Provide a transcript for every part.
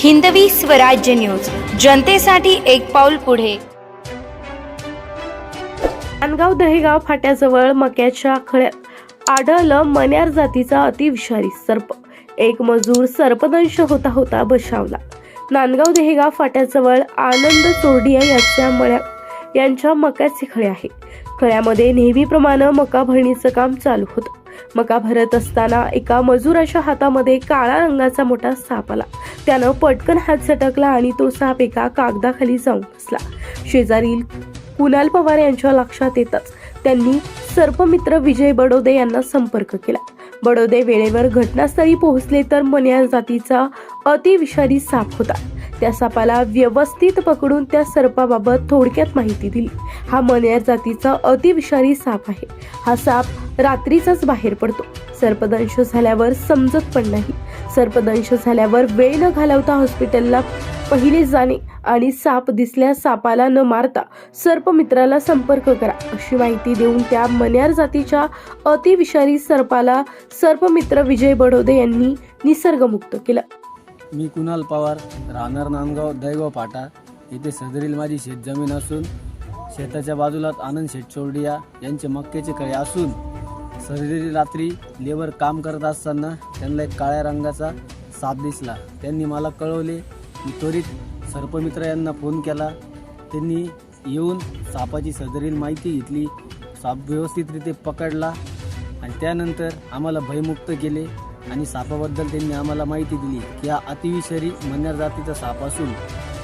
Hindavi Swarajya news. जनतेसाठी एक पाऊल पुढे. नांदगाव दहेगाव फाट्याजवळ मक्याच्या खळ्यात आढळलं मन्यार जातीचा अतिविषारी सर्प. एक मजूर सर्पदंश होता होता बशावला. नांदगाव देहेगाव फाट्याजवळ आनंद चोरडिया यांच्या मळ्या यांच्या मक्याचे खळे आहे. खळ्यामध्ये नेहमीप्रमाणे मका भरणीचं काम चालू होतं. मका भरत असताना एका मजुराच्या हातामध्ये काळा रंगाचा मोठा साप आला. त्यानं पटकन हात झटकला आणि तो साप एका कागदाखाली जाऊन बसला. शेजारील कुणाल पवार यांच्या लक्षात येताच त्यांनी सर्पमित्र विजय बडोदे यांना संपर्क केला. बडोदे वेळेवर घटनास्थळी पोहोचले तर मन्या जातीचा अतिविषारी साप होता. त्या सापाला व्यवस्थित पकडून त्या सर्पाबाबत थोडक्यात माहिती दिली. हा मन्यार जातीचा अतिविषारी साप आहे. हा साप रात्रीचाच बाहेर पडतो. सर्पदंश झाल्यावर समजत पण नाही. सर्पदंश झाल्यावर वेळ न घालवता हॉस्पिटलला पहिले जाणे आणि साप दिसल्यास सापाला न मारता सर्पमित्राला संपर्क करा अशी माहिती देऊन त्या मन्यार जातीच्या अतिविषारी सर्पाला सर्पमित्र विजय बडोदे यांनी निसर्गमुक्त केलं. मी कुणाल पवार राहणार नांदगाव दैगाव पाटा. येथे सदरील माझी शेतजमीन असून शेताच्या बाजूलाच आनंद शेटचोरडिया यांचे मक्याचे कळे असून सदरील रात्री लेबर काम करत असताना त्यांना एक काळ्या रंगाचा साप दिसला. त्यांनी मला कळवले मी त्वरित सर्पमित्र यांना फोन केला. त्यांनी येऊन सापाची सदरील माहिती घेतली. साप व्यवस्थितरित्या पकडला आणि त्यानंतर आम्हाला भयमुक्त केले आणि सापाबद्दल त्यांनी आम्हाला माहिती दिली की हा अतिविषारी मन्यार जातीचा साप असून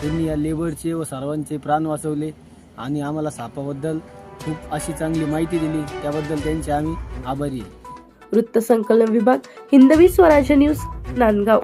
त्यांनी या लेबरचे व सर्वांचे प्राण वाचवले आणि आम्हाला सापाबद्दल खूप अशी चांगली माहिती दिली. त्याबद्दल त्यांचे आम्ही आभारी आहे. वृत्तसंकलन विभाग हिंदवी स्वराज्य न्यूज नांदगाव.